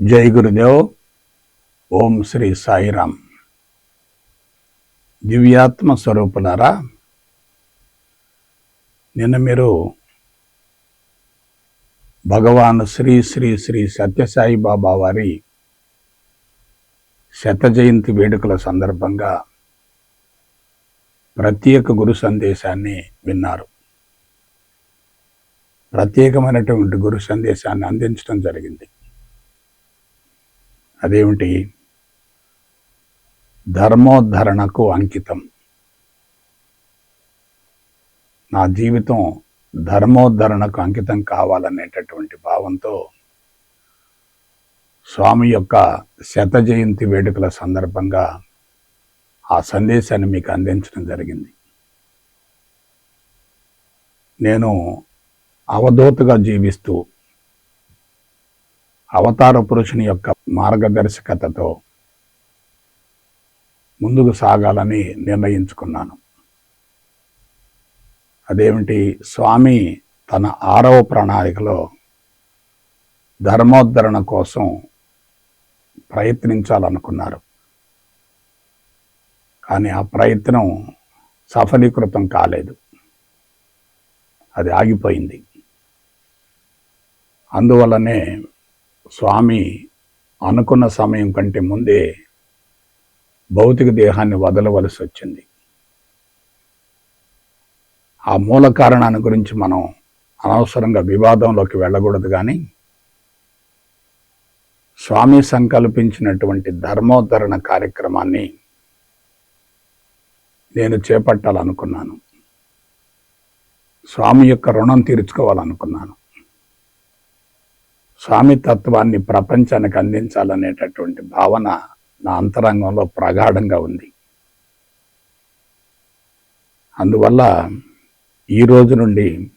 జై గురుదేవ్ ఓం శ్రీ సాయిరామ్. దివ్యాత్మ స్వరూపులారా నిన్న మీరు భగవాన్ శ్రీ శ్రీ శ్రీ సత్యసాయి బాబా వారి శత జయంతి వేడుకల సందర్భంగా ప్రత్యేక గురు సందేశాన్ని విన్నారు. ప్రత్యేకమైనటువంటి గురు సందేశాన్ని అందించడం జరిగింది. అదేమిటి? ధర్మోద్ధరణకు అంకితం. నా జీవితం ధర్మోద్ధరణకు అంకితం కావాలనేటటువంటి భావంతో స్వామి యొక్క శత జయంతి వేడుకల సందర్భంగా ఆ సందేశాన్ని మీకు అందించడం జరిగింది. నేను అవధూతగా జీవిస్తూ అవతార పురుషుని యొక్క మార్గదర్శకతతో ముందుకు సాగాలని నిర్ణయించుకున్నాను. అదేమిటి? స్వామి తన ఆరవ ప్రణాళికలో ధర్మోద్ధరణ కోసం ప్రయత్నించాలనుకున్నారు. కానీ ఆ ప్రయత్నం సఫలీకృతం కాలేదు. అది ఆగిపోయింది. అందువల్లనే స్వామి అనుకున్న సమయం కంటే ముందే భౌతిక దేహాన్ని వదలవలసి వచ్చింది. ఆ మూల కారణాన్ని గురించి మనం అనవసరంగా వివాదంలోకి వెళ్ళకూడదు కానీ స్వామి సంకల్పించినటువంటి ధర్మోద్ధరణ కార్యక్రమాన్ని నేను చేపట్టాలనుకున్నాను. స్వామి యొక్క రుణం తీర్చుకోవాలనుకున్నాను. స్వామి తత్వాన్ని ప్రపంచానికి అందించాలనేటటువంటి భావన నా అంతరంగంలో ప్రగాఢంగా ఉంది. అందువల్ల ఈ రోజు నుండి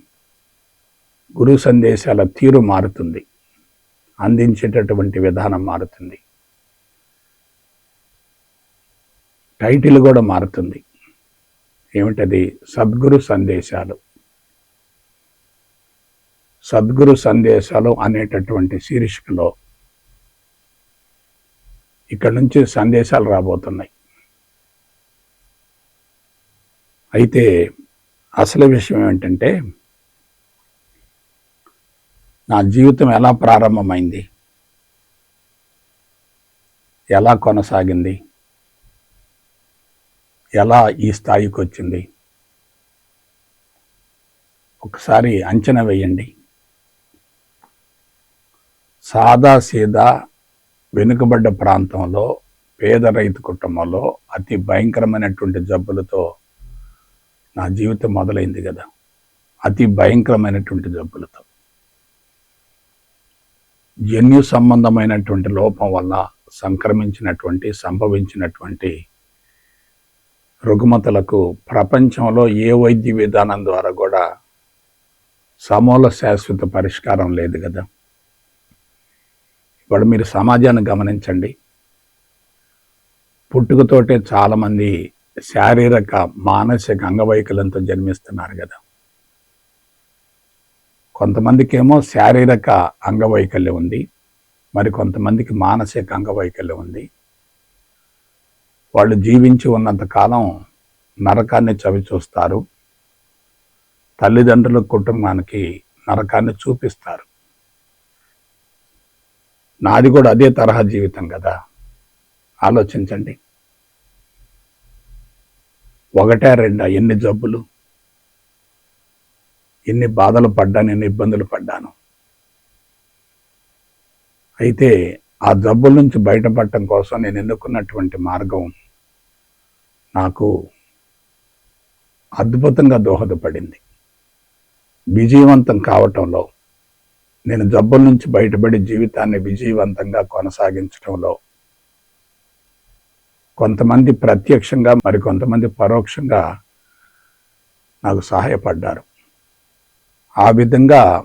గురు సందేశాల తీరు మారుతుంది. అందించేటటువంటి విధానం మారుతుంది. టైటిల్ కూడా మారుతుంది. ఏమిటది? సద్గురు సందేశాలు. సద్గురు సందేశాలు అనేటటువంటి శీర్షికలో ఇక్కడ నుంచి సందేశాలు రాబోతున్నాయి. అయితే అసలు విషయం ఏమిటంటే నా జీవితం ఎలా ప్రారంభమైంది? ఎలా కొనసాగింది? ఎలా ఈ స్థాయికి వచ్చింది? ఒకసారి అంచనా వేయండి. సాదా సీదా వెనుకబడ్డ ప్రాంతంలో పేద రైతు కుటుంబంలో అతి భయంకరమైనటువంటి జబ్బులతో నా జీవితం మొదలైంది కదా. అతి భయంకరమైనటువంటి జబ్బులతో. జన్యు సంబంధమైనటువంటి లోపం వల్ల సంక్రమించినటువంటి సంభవించినటువంటి రుగ్మతలకు ప్రపంచంలో ఏ వైద్య విధానం ద్వారా కూడా సమూల శాశ్వత పరిష్కారం లేదు కదా. ఇప్పుడు మీరు సమాజాన్ని గమనించండి. పుట్టుకతోటే చాలామంది శారీరక మానసిక అంగవైకల్యంతో జన్మిస్తున్నారు కదా. కొంతమందికేమో శారీరక అంగవైకల్యం ఉంది. మరి కొంతమందికి మానసిక అంగవైకల్యం ఉంది. వాళ్ళు జీవించి ఉన్నంతకాలం నరకాన్ని చవి చూస్తారు. తల్లిదండ్రుల కుటుంబానికి నరకాన్ని చూపిస్తారు. నాది కూడా అదే తరహా జీవితం కదా. ఆలోచించండి. ఒకటే రెండా? ఎన్ని జబ్బులు? ఎన్ని బాధలు పడ్డాను ఎన్ని ఇబ్బందులు పడ్డాను? అయితే ఆ జబ్బుల నుంచి బయటపడటం కోసం నేను ఎన్నుకున్నటువంటి మార్గం నాకు అద్భుతంగా దోహదపడింది. విజయవంతం కావటంలో నేను జబ్బుల నుంచి బయటపడి జీవితాన్ని విజయవంతంగా కొనసాగించడంలో కొంతమంది ప్రత్యక్షంగా మరి కొంతమంది పరోక్షంగా నాకు సహాయపడ్డారు. ఆ విధంగా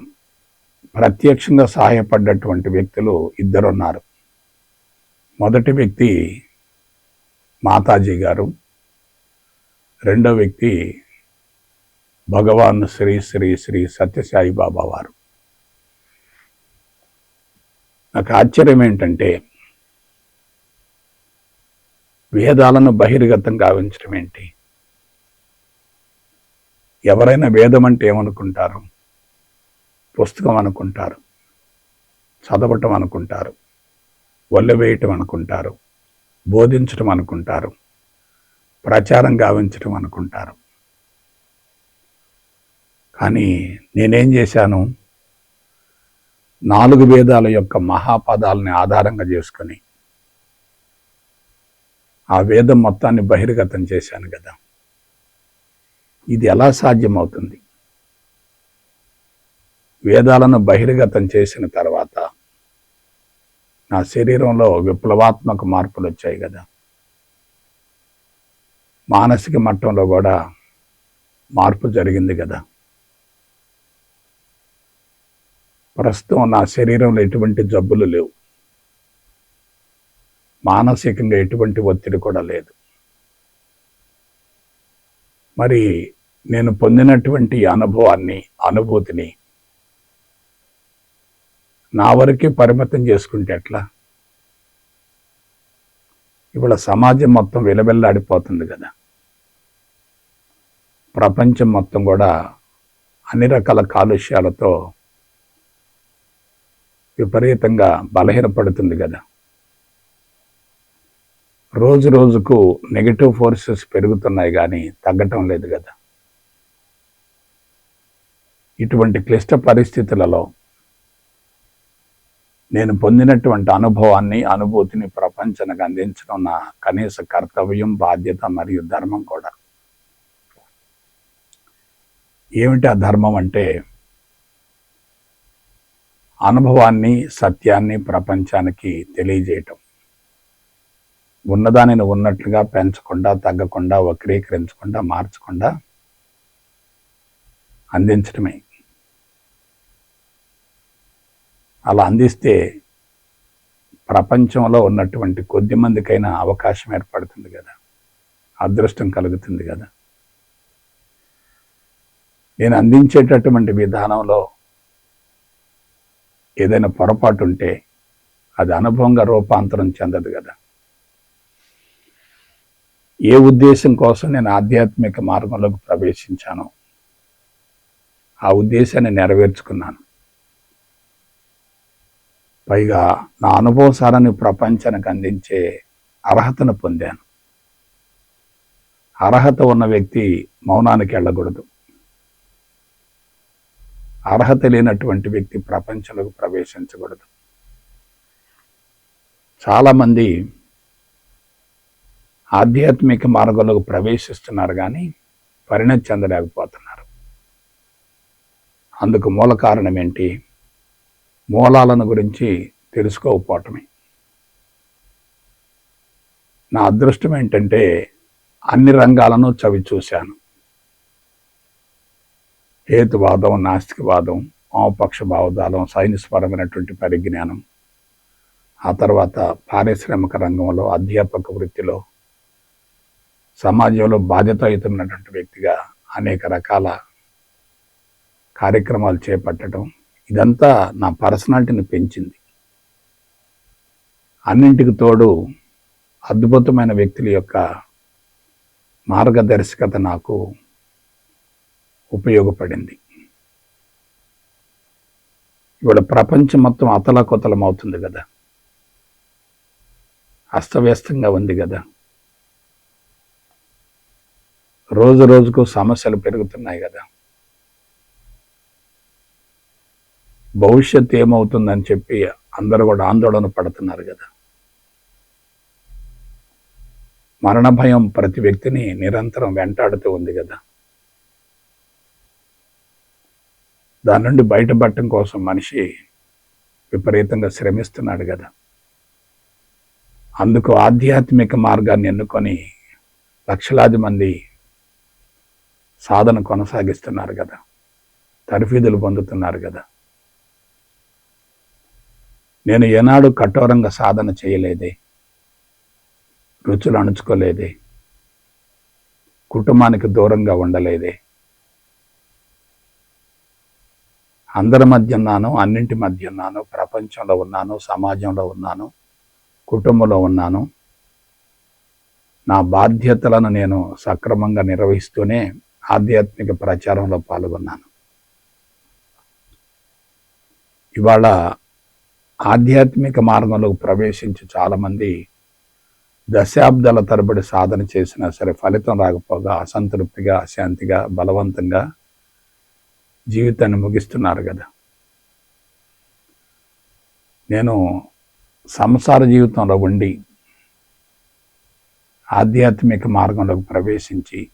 ప్రత్యక్షంగా సహాయపడ్డటువంటి వ్యక్తులు ఇద్దరున్నారు. మొదటి వ్యక్తి మాతాజీ గారు. రెండో వ్యక్తి భగవాన్ శ్రీ శ్రీ శ్రీ సత్యసాయి బాబా వారు. నాకు ఆశ్చర్యం ఏంటంటే వేదాలను బహిర్గతం గావించడం ఏంటి? ఎవరైనా వేదం అంటే ఏమనుకుంటారు? పుస్తకం అనుకుంటారు? చదవటం అనుకుంటారు? వేయటం అనుకుంటారు? బోధించటం అనుకుంటారు? ప్రచారం గావించటం అనుకుంటారు? కానీ నేనేం చేశాను? నాలుగు వేదాల యొక్క మహాపదాలని ఆధారంగా చేసుకొని ఆ వేదం మొత్తాన్ని బహిర్గతం చేశాను కదా. ఇది ఎలా సాధ్యమవుతుంది? వేదాలను బహిర్గతం చేసిన తర్వాత నా శరీరంలో విప్లవాత్మక మార్పులు వచ్చాయి కదా. మానసిక మట్టంలో కూడా మార్పు జరిగింది కదా. ప్రస్తుతం నా శరీరంలో ఎటువంటి జబ్బులు లేవు. మానసికంగా ఎటువంటి ఒత్తిడి కూడా లేదు. మరి నేను పొందినటువంటి అనుభవాన్ని అనుభూతిని నా వరకే పరిమితం చేసుకుంటే ఎట్లా? ఇవాళ సమాజం మొత్తం విలవెల్లాడిపోతుంది కదా. ప్రపంచం మొత్తం కూడా అన్ని రకాల కాలుష్యాలతో విపరీతంగా బలహీనపడుతుంది కదా. రోజు రోజుకు నెగిటివ్ ఫోర్సెస్ పెరుగుతున్నాయి కానీ తగ్గటం లేదు కదా. ఇటువంటి క్లిష్ట పరిస్థితులలో నేను పొందినటువంటి అనుభవాన్ని అనుభూతిని ప్రపంచానికి అందించడం నా కనీస కర్తవ్యం బాధ్యత మరియు ధర్మం కూడా. ఏమిటి ఆ ధర్మం అంటే అనుభవాన్ని సత్యాన్ని ప్రపంచానికి తెలియజేయటం. ఉన్నదానిని ఉన్నట్లుగా పెంచకుండా తగ్గకుండా వక్రీకరించకుండా మార్చకుండా అందించడమే అలా అందిస్తే ప్రపంచంలో ఉన్నటువంటి కొద్ది మందికైనా అవకాశం ఏర్పడుతుంది కదా. అదృష్టం కలుగుతుంది కదా. నేను అందించేటటువంటి విధానంలో ఏదైనా పొరపాటు ఉంటే అది అనుభవంగా రూపాంతరం చెందదు కదా. ఏ ఉద్దేశం కోసం నేను ఆధ్యాత్మిక మార్గంలోకి ప్రవేశించాను ఆ ఉద్దేశాన్ని నెరవేర్చుకున్నాను. పైగా నా అనుభవసారాన్ని ప్రపంచానికి అందించే అర్హతను పొందాను. అర్హత ఉన్న వ్యక్తి మౌనానికి వెళ్ళకూడదు. అర్హత లేనటువంటి వ్యక్తి ప్రపంచంలోకి ప్రవేశించకూడదు. చాలామంది ఆధ్యాత్మిక మార్గంలోకి ప్రవేశిస్తున్నారు కానీ పరిణతి చెందలేకపోతున్నారు. అందుకు మూల కారణం ఏంటి? మూలాలను గురించి తెలుసుకోకపోవటమే. నా అదృష్టం ఏంటంటే అన్ని రంగాలను చవి చూశాను హేతువాదం నాస్తికవాదం వామపక్ష భావజాలం సైన్స్ పరమైనటువంటి పరిజ్ఞానం. ఆ తర్వాత పారిశ్రామిక రంగంలో అధ్యాపక వృత్తిలో సమాజంలో బాధ్యతాయుతమైనటువంటి వ్యక్తిగా అనేక రకాల కార్యక్రమాలు చేపట్టడం ఇదంతా నా పర్సనాలిటీని పెంచింది. అన్నింటికి తోడు అద్భుతమైన వ్యక్తుల యొక్క మార్గదర్శకత నాకు ఉపయోగపడింది. ఇవాళ ప్రపంచం మొత్తం అతలాకుతలం అవుతుంది కదా. అస్తవ్యస్తంగా ఉంది కదా. రోజు రోజుకు సమస్యలు పెరుగుతున్నాయి కదా. భవిష్యత్తు ఏమవుతుందని చెప్పి అందరూ కూడా ఆందోళన పడుతున్నారు కదా. మరణ భయం ప్రతి వ్యక్తిని నిరంతరం వెంటాడుతూ ఉంది కదా. దాని నుండి బయటపడటం కోసం మనిషి విపరీతంగా శ్రమిస్తున్నాడు కదా. అందుకు ఆధ్యాత్మిక మార్గాన్ని ఎన్నుకొని లక్షలాది మంది సాధన కొనసాగిస్తున్నారు కదా. తర్ఫీదులు పొందుతున్నారు కదా. నేను ఏనాడు కఠోరంగా సాధన చేయలేదే రుచులు అణుచుకోలేదే కుటుంబానికి దూరంగా ఉండలేదే అందరి మధ్య ఉన్నాను అన్నింటి మధ్య ఉన్నాను ప్రపంచంలో ఉన్నాను సమాజంలో ఉన్నాను కుటుంబంలో ఉన్నాను. నా బాధ్యతలను నేను సక్రమంగా నిర్వహిస్తూనే ఆధ్యాత్మిక ప్రచారంలో పాల్గొన్నాను. ఇవాళ ఆధ్యాత్మిక మార్గంలోకి ప్రవేశించి చాలామంది దశాబ్దాల తరబడి సాధన చేసినా సరే ఫలితం రాకపోగా అసంతృప్తిగా అశాంతిగా బలవంతంగా జీవితాన్ని ముగిస్తున్నారు కదా. నేను సంసార జీవితంలో ఉండి ఆధ్యాత్మిక మార్గంలోకి ప్రవేశించి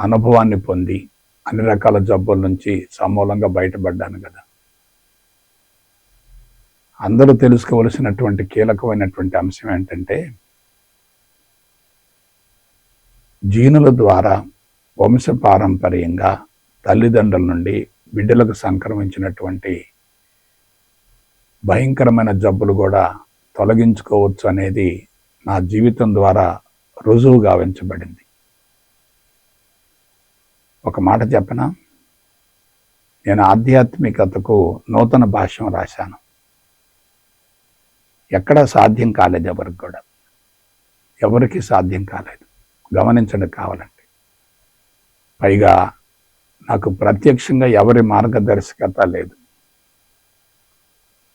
అనుభవాన్ని పొంది అన్ని రకాల జబ్బుల నుంచి సమూలంగా బయటపడ్డాను కదా. అందరూ తెలుసుకోవలసినటువంటి కీలకమైనటువంటి అంశం ఏంటంటే జీనుల ద్వారా వంశపారంపర్యంగా తల్లిదండ్రుల నుండి బిడ్డలకు సంక్రమించినటువంటి భయంకరమైన జబ్బులు కూడా తొలగించుకోవచ్చు అనేది నా జీవితం ద్వారా రుజువు గావించబడింది ఒక మాట చెప్పనా? నేను ఆధ్యాత్మికతకు నూతన భాష్యం రాశాను. ఎక్కడ సాధ్యం కాలేదు ఎవరికి కూడా. ఎవరికి సాధ్యం కాలేదు. గమనించడం కావాలండి పైగా నాకు ప్రత్యక్షంగా ఎవరి మార్గదర్శకత లేదు.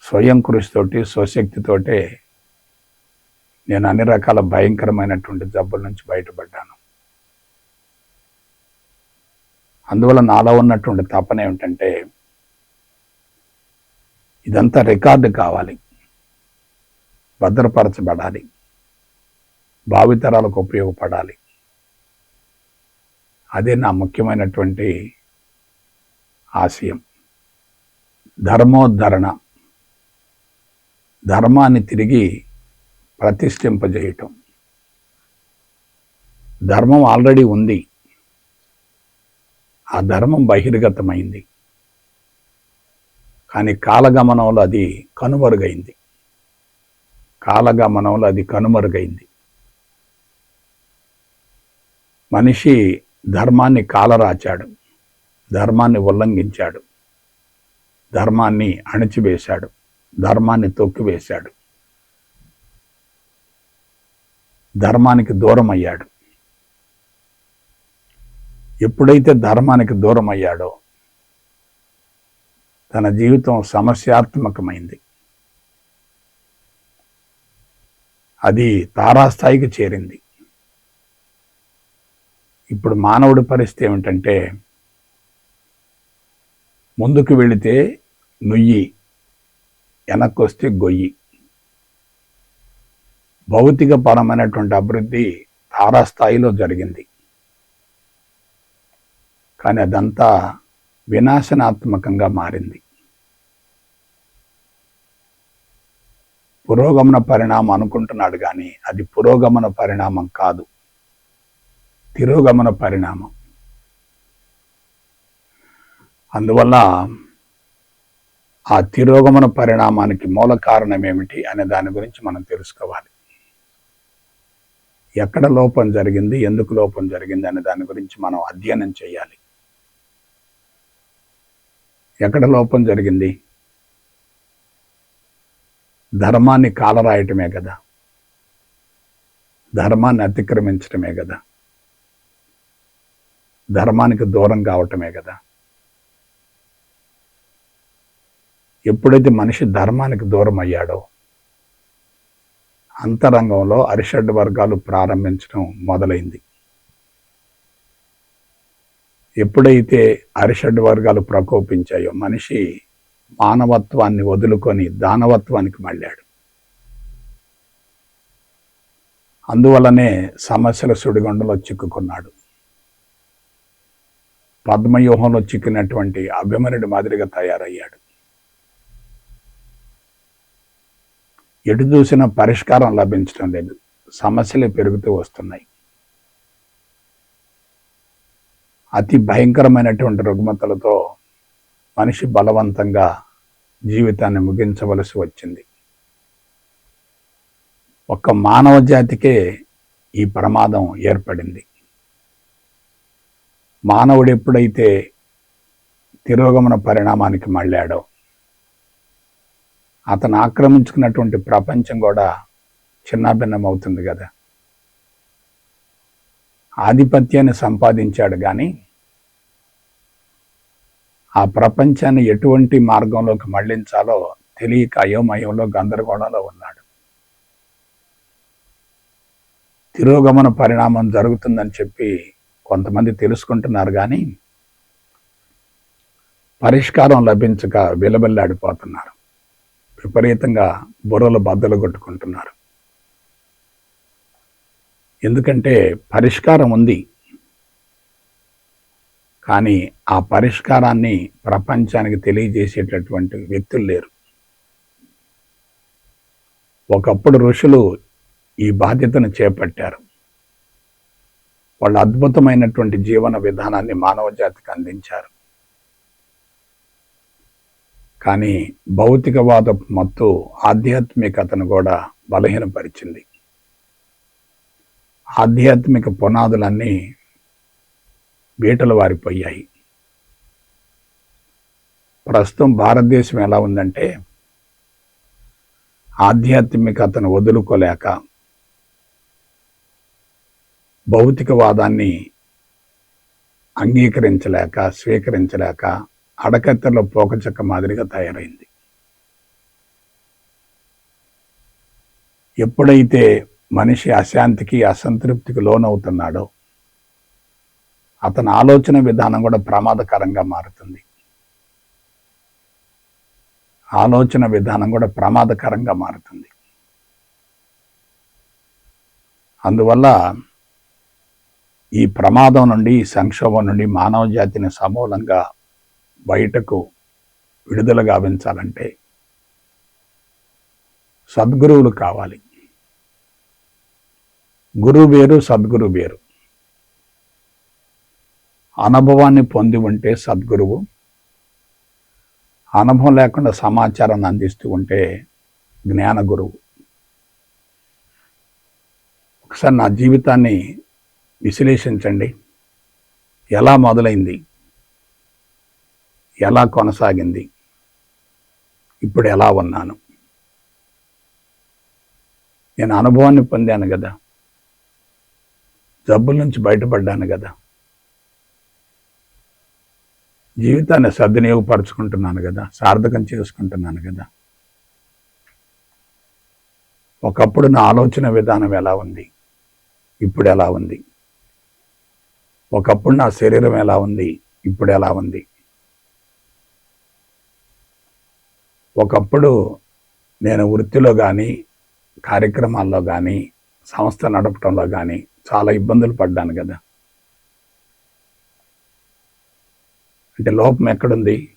స్వయం కృషితోటి స్వశక్తితోటే నేను అన్ని రకాల భయంకరమైనటువంటి జబ్బుల నుంచి బయటపడ్డాను. అందువల్ల నాలో ఉన్నటువంటి తపన ఏమిటంటే ఇదంతా రికార్డు కావాలి. భద్రపరచబడాలి. భావితరాలకు ఉపయోగపడాలి. అదే నా ముఖ్యమైనటువంటి ఆశయం. ధర్మోద్ధరణ. ధర్మాన్ని తిరిగి ప్రతిష్ఠింపజేయటం. ధర్మం ఆల్రెడీ ఉంది. ఆ ధర్మం బహిర్గతమైంది. కానీ కాలగమనంలో అది కనుమరుగైంది. కాలగమనంలో అది కనుమరుగైంది. మనిషి ధర్మాన్ని కాలరాచాడు. ధర్మాన్ని ఉల్లంఘించాడు. ధర్మాన్ని అణిచివేశాడు. ధర్మాన్ని తొక్కివేశాడు. ధర్మానికి దూరం అయ్యాడు ఎప్పుడైతే ధర్మానికి దూరం అయ్యాడో తన జీవితం సమస్యాత్మకమైంది. అది తారాస్థాయికి చేరింది. ఇప్పుడు మానవుడి పరిస్థితి ఏమిటంటే ముందుకు వెళితే నుయ్యి వెనక్కి వస్తే గొయ్యి. భౌతిక పరమైనటువంటి అభివృద్ధి తారాస్థాయిలో జరిగింది. కానీ అదంతా వినాశనాత్మకంగా మారింది. పురోగమన పరిణామం అనుకుంటున్నాడు కానీ అది పురోగమన పరిణామం కాదు. తిరోగమన పరిణామం. అందువల్ల ఆ తిరోగమన పరిణామానికి మూల కారణం ఏమిటి అనే దాని గురించి మనం తెలుసుకోవాలి. ఎక్కడ లోపం జరిగింది ఎందుకు లోపం జరిగింది అనే దాని గురించి మనం అధ్యయనం చేయాలి. ఎక్కడ లోపం జరిగింది? ధర్మాన్ని కాలరాయటమే కదా. ధర్మాన్ని అతిక్రమించటమే కదా. ధర్మానికి దూరం కావటమే కదా. ఎప్పుడైతే మనిషి ధర్మానికి దూరం అయ్యాడో అంతరంగంలో అరిషడ్ వర్గాలు ప్రారంభించడం మొదలైంది. ఎప్పుడైతే అరిషడ్ వర్గాలు ప్రకోపించాయో మనిషి మానవత్వాన్ని వదులుకొని దానవత్వానికి మళ్ళాడు. అందువల్లనే సమస్యల సుడిగొండలో చిక్కుకున్నాడు. పద్మవ్యూహంలో చిక్కినటువంటి అభిమనుడి మాదిరిగా తయారయ్యాడు. ఎటు చూసిన పరిష్కారం లభించడం లేదు. సమస్యలు పెరుగుతూ వస్తున్నాయి. అతి భయంకరమైనటువంటి రుగ్మతలతో మనిషి బలవంతంగా జీవితాన్ని ముగించవలసి వచ్చింది. ఒక్క మానవ జాతికే ఈ ప్రమాదం ఏర్పడింది. మానవుడు ఎప్పుడైతే తిరోగమన పరిణామానికి మళ్ళాడో అతను ఆక్రమించుకున్నటువంటి ప్రపంచం కూడా చిన్నాభిన్నం అవుతుంది కదా. ఆధిపత్యాన్ని సంపాదించాడు కానీ ఆ ప్రపంచాన్ని ఎటువంటి మార్గంలోకి మళ్ళించాలో తెలియక అయోమయంలో గందరగోళంలో ఉన్నాడు. తిరోగమన పరిణామం జరుగుతుందని చెప్పి కొంతమంది తెలుసుకుంటున్నారు కానీ పరిష్కారం లభించక విలబెల్లాడిపోతున్నారు. విపరీతంగా బుర్రలు బద్దలు కొట్టుకుంటున్నారు. ఎందుకంటే పరిష్కారం ఉంది. కానీ ఆ పరిష్కారాన్ని ప్రపంచానికి తెలియజేసేటటువంటి వ్యక్తులు లేరు. ఒకప్పుడు ఋషులు ఈ బాధ్యతను చేపట్టారు. వాళ్ళు అద్భుతమైనటువంటి జీవన విధానాన్ని మానవ జాతికి అందించారు. కానీ భౌతికవాద మత్తు ఆధ్యాత్మికతను కూడా బలహీనపరిచింది. ఆధ్యాత్మిక పునాదులన్నీ బీటలు వారిపోయాయి. ప్రస్తుతం భారతదేశం ఎలా ఉందంటే ఆధ్యాత్మికతను వదులుకోలేక భౌతికవాదాన్ని అంగీకరించలేక స్వీకరించలేక అడకత్తెలో పోకచక్క మాదిరిగా తయారైంది. ఎప్పుడైతే మనిషి అశాంతికి అసంతృప్తికి లోనవుతున్నాడో అతని ఆలోచన విధానం కూడా ప్రమాదకరంగా మారుతుంది. ఆలోచన విధానం కూడా ప్రమాదకరంగా మారుతుంది. అందువల్ల ఈ ప్రమాదం నుండి ఈ సంక్షోభం నుండి మానవ జాతిని సమూలంగా బయటకు విడుదల గావించాలంటే సద్గురువులు కావాలి. గురువు వేరు సద్గురు వేరు. అనుభవాన్ని పొంది ఉంటే సద్గురువు అనుభవం లేకుండా సమాచారాన్ని అందిస్తూ ఉంటే జ్ఞాన గురువు. ఒకసారి నా జీవితాన్ని విశ్లేషించండి. ఎలా మొదలైంది? ఎలా కొనసాగింది? ఇప్పుడు ఎలా ఉన్నాను? నేను అనుభవాన్ని పొందాను కదా. జబ్బుల నుంచి బయటపడ్డాను కదా. జీవితాన్ని సద్వినియోగపరుచుకుంటున్నాను కదా. సార్థకం చేసుకుంటున్నాను కదా. ఒకప్పుడు నా ఆలోచన విధానం ఎలా ఉంది? ఇప్పుడు ఎలా ఉంది? ఒకప్పుడు నా శరీరం ఎలా ఉంది? ఇప్పుడు ఎలా ఉంది? ఒకప్పుడు నేను వృత్తిలో కానీ కార్యక్రమాల్లో కానీ సంస్థ నడపడంలో కానీ చాలా ఇబ్బందులు పడ్డాను కదా. అంటే లోపం ఎక్కడుంది?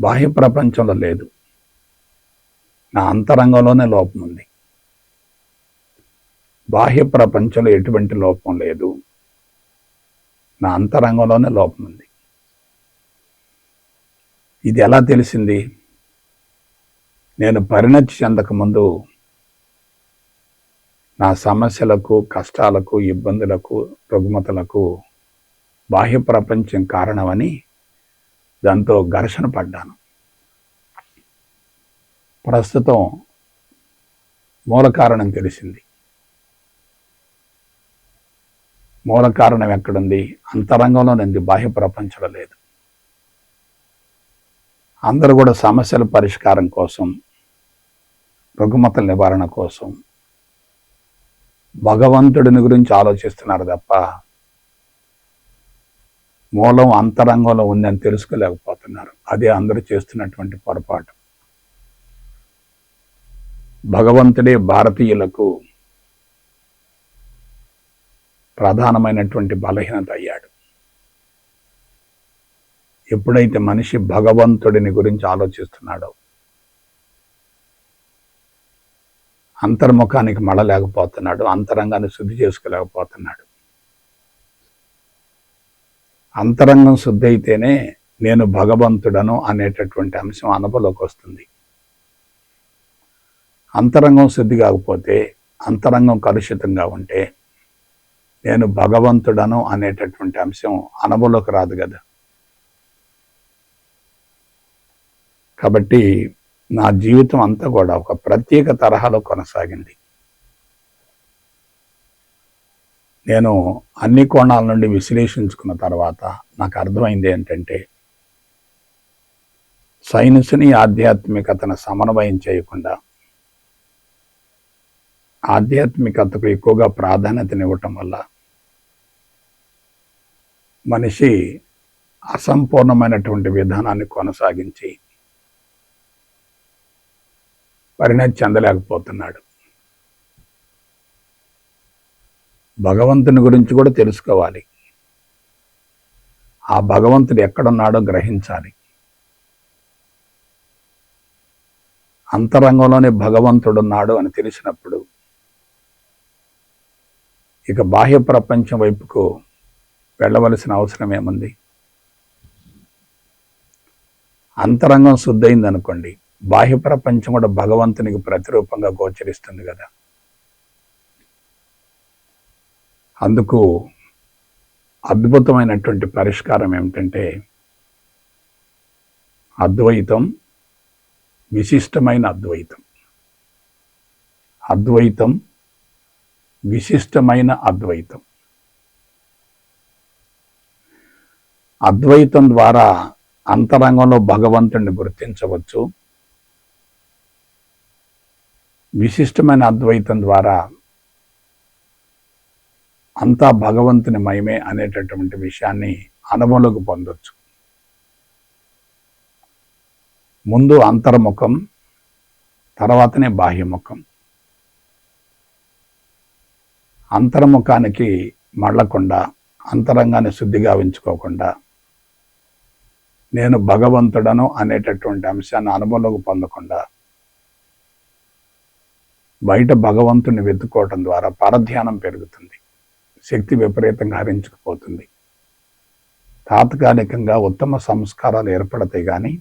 బాహ్య ప్రపంచంలో లేదు. నా అంతరంగంలోనే లోపం ఉంది. బాహ్య ప్రపంచంలో ఎటువంటి లోపం లేదు. నా అంతరంగంలోనే లోపం ఉంది. ఇది ఎలా తెలిసింది? నేను పరిణతి చెందకముందు నా సమస్యలకు కష్టాలకు ఇబ్బందులకు రుగ్మతలకు బాహ్య ప్రపంచం కారణమని దాంతో ఘర్షణ పడ్డాను. ప్రస్తుతం మూల కారణం తెలిసింది. మూల కారణం ఎక్కడుంది? అంతరంగంలో ఉంది బాహ్య ప్రపంచంలో లేదు. అందరూ కూడా సమస్యల పరిష్కారం కోసం రుగ్మతల నివారణ కోసం భగవంతుడిని గురించి ఆలోచిస్తున్నారు తప్ప మూలం అంతరంగంలో ఉందని తెలుసుకోలేకపోతున్నారు. అదే అందరూ చేస్తున్నటువంటి పొరపాటు. భగవంతుడే భారతీయులకు ప్రధానమైనటువంటి బలహీనత అయ్యాడు. ఎప్పుడైతే మనిషి భగవంతుడిని గురించి ఆలోచిస్తున్నాడో అంతర్ముఖానికి మడలేకపోతున్నాడు అంతరంగాన్ని శుద్ధి చేసుకోలేకపోతున్నాడు. అంతరంగం శుద్ధి అయితేనే నేను భగవంతుడను అనేటటువంటి అంశం అనుభవంలోకి వస్తుంది. అంతరంగం శుద్ధి కాకపోతే అంతరంగం కలుషితంగా ఉంటే నేను భగవంతుడను అనేటటువంటి అంశం అనుభవంలోకి రాదు కదా. కాబట్టి నా జీవితం అంతా కూడా ఒక ప్రత్యేక తరహాలో కొనసాగింది. నేను అన్ని కోణాల నుండి విశ్లేషించుకున్న తర్వాత నాకు అర్థమైంది ఏంటంటే సైన్స్ని ఆధ్యాత్మికతను సమన్వయం చేయకుండా ఆధ్యాత్మికతకు ఎక్కువగా ప్రాధాన్యతనివ్వటం వల్ల మనిషి అసంపూర్ణమైనటువంటి విధానాన్ని కొనసాగించి పరిణతి చెందలేకపోతున్నాడు. భగవంతుని గురించి కూడా తెలుసుకోవాలి. ఆ భగవంతుడు ఎక్కడున్నాడో గ్రహించాలి. అంతరంగంలోనే భగవంతుడున్నాడు అని తెలిసినప్పుడు ఇక బాహ్య ప్రపంచం వైపుకు వెళ్ళవలసిన అవసరం ఏముంది? అంతరంగం శుద్ధయింది అనుకోండి బాహ్య ప్రపంచం కూడా భగవంతునికి ప్రతిరూపంగా గోచరిస్తుంది కదా. అందుకు అద్భుతమైనటువంటి పరిష్కారం ఏమిటంటే అద్వైతం విశిష్టమైన అద్వైతం. అద్వైతం విశిష్టమైన అద్వైతం. అద్వైతం ద్వారా అంతరంగంలో భగవంతుణ్ణి గుర్తించవచ్చు. విశిష్టమైన అద్వైతం ద్వారా అంతా భగవంతుని మయమే అనేటటువంటి విషయాన్ని అనుభవంలోకి పొందొచ్చు. ముందు అంతర్ముఖం తర్వాతనే బాహ్యముఖం. అంతర్ముఖానికి మళ్ళకుండా అంతరంగాన్ని శుద్ధిగా ఉంచుకోకుండా నేను భగవంతుడను అనేటటువంటి అంశాన్ని అనుభవంలోకి పొందకుండా బయట భగవంతుని వెతుక్కోవటం ద్వారా పరధ్యానం పెరుగుతుంది. శక్తి విపరీతంగా హరించుకుపోతుంది. తాత్కాలికంగా ఉత్తమ సంస్కారాలు ఏర్పడతాయి కానీ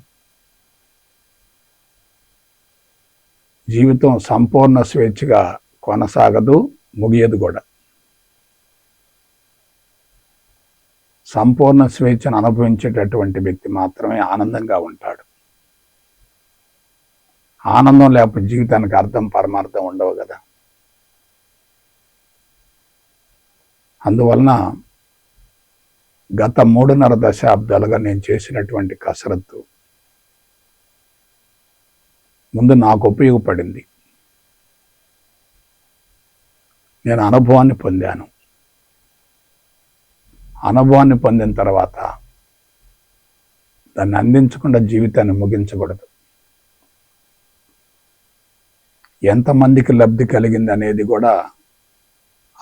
జీవితం సంపూర్ణ స్వేచ్ఛగా కొనసాగదు ముగియదు కూడా. సంపూర్ణ స్వేచ్ఛను అనుభవించేటటువంటి వ్యక్తి మాత్రమే ఆనందంగా ఉంటాడు. ఆనందం లేకపోతే జీవితానికి అర్థం పరమార్థం ఉండవు కదా. అందువలన గత మూడున్నర దశాబ్దాలుగా నేను చేసినటువంటి కసరత్తు ముందు నాకు ఉపయోగపడింది. నేను అనుభవాన్ని పొందాను. అనుభవాన్ని పొందిన తర్వాత దాన్ని అందించకుండా జీవితాన్ని ముగించకూడదు. ఎంతమందికి లబ్ధి కలిగింది అనేది కూడా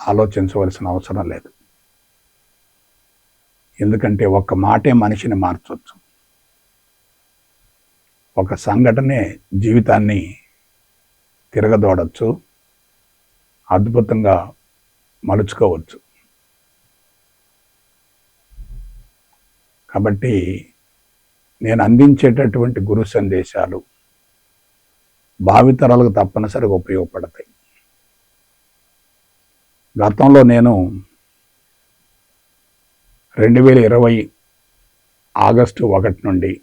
ఆలోచించవలసిన అవసరం లేదు. ఎందుకంటే ఒక్క మాటే మనిషిని మార్చవచ్చు ఒక సంఘటనే జీవితాన్ని తిరగదోడచ్చు అద్భుతంగా మలుచుకోవచ్చు. కాబట్టి నేను అందించేటటువంటి గురు సందేశాలు భావితరాలకు తప్పనిసరిగా ఉపయోగపడతాయి. గతంలో నేను రెండు వేల ఇరవై ఆగస్టు ఒకటి నుండి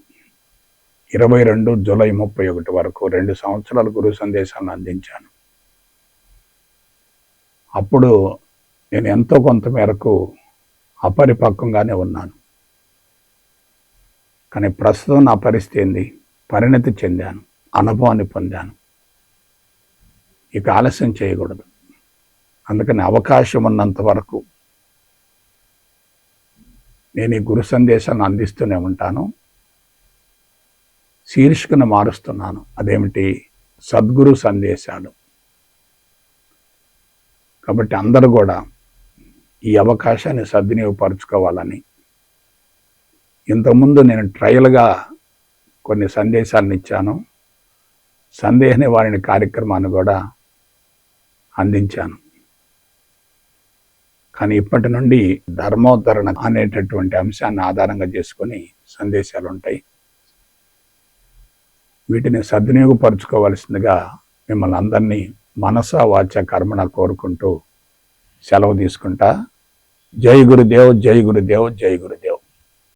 ఇరవై రెండు జూలై ముప్పై ఒకటి వరకు రెండు సంవత్సరాల గురు సందేశాలను అందించాను. అప్పుడు నేను ఎంతో కొంత మేరకు అపరిపక్వంగానే ఉన్నాను. కానీ ప్రస్తుతం నా పరిస్థితి ఏంది? పరిణతి చెందాను అనుభవాన్ని పొందాను. ఇక ఆలస్యం చేయకూడదు. అందుకని అవకాశం ఉన్నంత వరకు నేను ఈ గురు సందేశాన్ని అందిస్తూనే ఉంటాను. శీర్షికను మారుస్తున్నాను. అదేమిటి? సద్గురు సందేశాలు. కాబట్టి అందరూ కూడా ఈ అవకాశాన్ని సద్వినియోగపరచుకోవాలని ఇంతకుముందు నేను ట్రయల్గా కొన్ని సందేశాలను ఇచ్చాను. సందేహ నివారణ కార్యక్రమాన్ని కూడా అందించాను. కానీ ఇప్పటి నుండి ధర్మోద్ధరణ అనేటటువంటి అంశాన్ని ఆధారంగా చేసుకొని సందేశాలు ఉంటాయి. వీటిని సద్వినియోగపరచుకోవలసిందిగా మిమ్మల్ని అందరినీ మనస వాచ కర్మణ కోరుకుంటూ సెలవు తీసుకుంటా. జై గురుదేవ్ జై గురుదేవ్ జై గురుదేవ్.